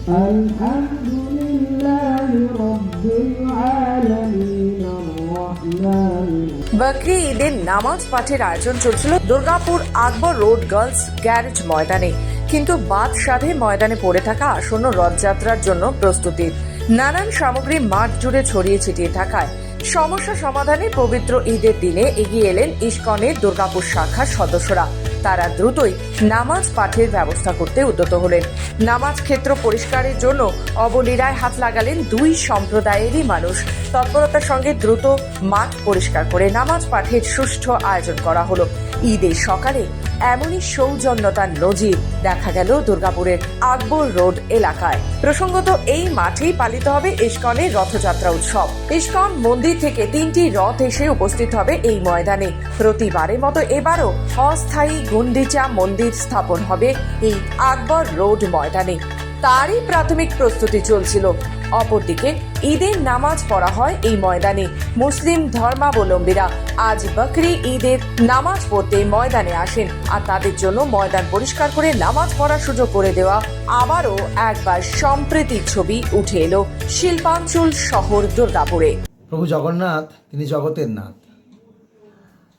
الحمد لله رب العالمين الرحمن বকরি ঈদের নামাজ পাঠের আয়োজন চলছিল Durgapur Akbar road girls garage ময়দানে কিন্তু বাদ সাধে ময়দানে পড়ে থাকা আসন্ন রথযাত্রার জন্য প্রস্তুতির নানান সামগ্রী মাঠ জুড়ে ছড়িয়ে ছিটিয়ে থাকায় সমস্যা সমাধানে পবিত্র ঈদের দিনে এগিয়ে এলেন ইস্কনের দুর্গাপুর শাখার সদস্যরা তারা দ্রুতই নামাজ পাঠের ব্যবস্থা করতে উদ্যত হলেন। নামাজ ক্ষেত্র পরিষ্কারের জন্য অবলীলায় হাত লাগালেন দুই সম্প্রদায়েরই মানুষ। তৎপরতার সঙ্গে দ্রুত মাঠ পরিষ্কার করে নামাজ পাঠের সুষ্ঠু আয়োজন করা হলো। ঈদের সকালে এমনই সৌজন্যতার নজির দেখা গেল দুর্গাপুরের আকবর রোড এলাকায়। প্রসঙ্গত এই মাঠেই পালিত হবে ইস্কনের রথযাত্রা উৎসব। ইস্কন মন্দির থেকে তিনটি রথ এসে উপস্থিত হবে এই ময়দানে। প্রতিবারের মতো এবারও অস্থায়ী গুন্ডিচা মন্দির স্থাপন হবে এই আকবর রোড ময়দানে। তারই প্রাথমিক প্রস্তুতি চলছিল। অপরদিকে ঈদের নামাজ পড়া হয় এই ময়দানে। মুসলিম ধর্মাবলম্বীরা আজ বকরি ঈদের নামাজ পড়তে ময়দানে আসেন আর তাদের জন্য ময়দান পরিষ্কার করে নামাজ পড়ার সুযোগ করে দেওয়া আবারও একবার সম্প্রীতির ছবি উঠে এলো শিল্পাঞ্চল শহর দুর্গাপুরে। প্রভু জগন্নাথ, তিনি জগতের নাথ।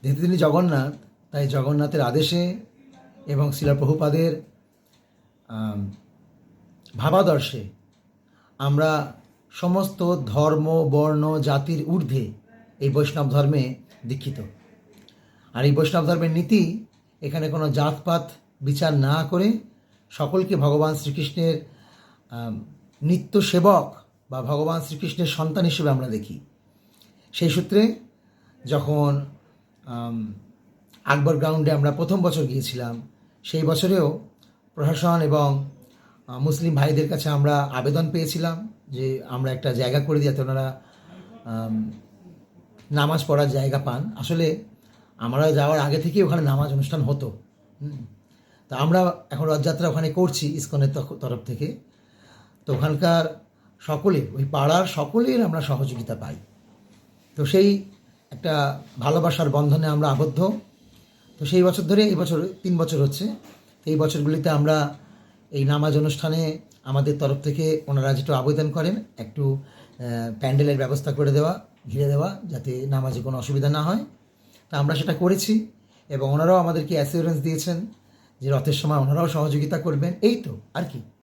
যেহেতু তিনি জগন্নাথ, তাই জগন্নাথের আদেশে এবং শিলা প্রভুপাদের ভাবাদর্শে আমরা সমস্ত ধর্ম, বর্ণ, জাতির ঊর্ধ্বে এই বৈষ্ণব ধর্মে দীক্ষিত। আর এই বৈষ্ণব ধর্মের নীতি, এখানে কোনো জাতপাত বিচার না করে সকলকে ভগবান শ্রীকৃষ্ণের নিত্য সেবক বা ভগবান শ্রীকৃষ্ণের সন্তান হিসেবে আমরা দেখি। সেই সূত্রে যখন আকবর গ্রাউন্ডে আমরা প্রথম বছর গিয়েছিলাম, সেই বছরেও প্রশাসন এবং মুসলিম ভাইদের কাছে আমরা আবেদন পেয়েছিলাম যে আমরা একটা জায়গা করে দিই যাতে ওনারা নামাজ পড়ার জায়গা পান। আসলে আমরা যাওয়ার আগে থেকেই ওখানে নামাজ অনুষ্ঠান হতো। তা আমরা এখন রথযাত্রা ওখানে করছি ইসকনের তরফ থেকে। তো ওখানকার সকলে, ওই পাড়ার সকলের আমরা সহযোগিতা পাই। তো সেই একটা ভালোবাসার বন্ধনে আমরা আবদ্ধ। তো সেই বছর ধরে, এই বছর তিন বছর হচ্ছে। এই বছরগুলিতে আমরা এই নামাজ অনুষ্ঠানে আমাদের তরফ থেকে ওনারা যেটা আবেদন করেন, একটু প্যান্ডেলের ব্যবস্থা করে দেওয়া, ঘিরে দেওয়া যাতে নামাজে কোনো অসুবিধা না হয়। তা আমরা সেটা করেছি এবং ওনারাও আমাদেরকে অ্যাসিওরেন্স দিয়েছেন যে রথের সময় ওনারাও সহযোগিতা করবেন। এই তো, আর কি।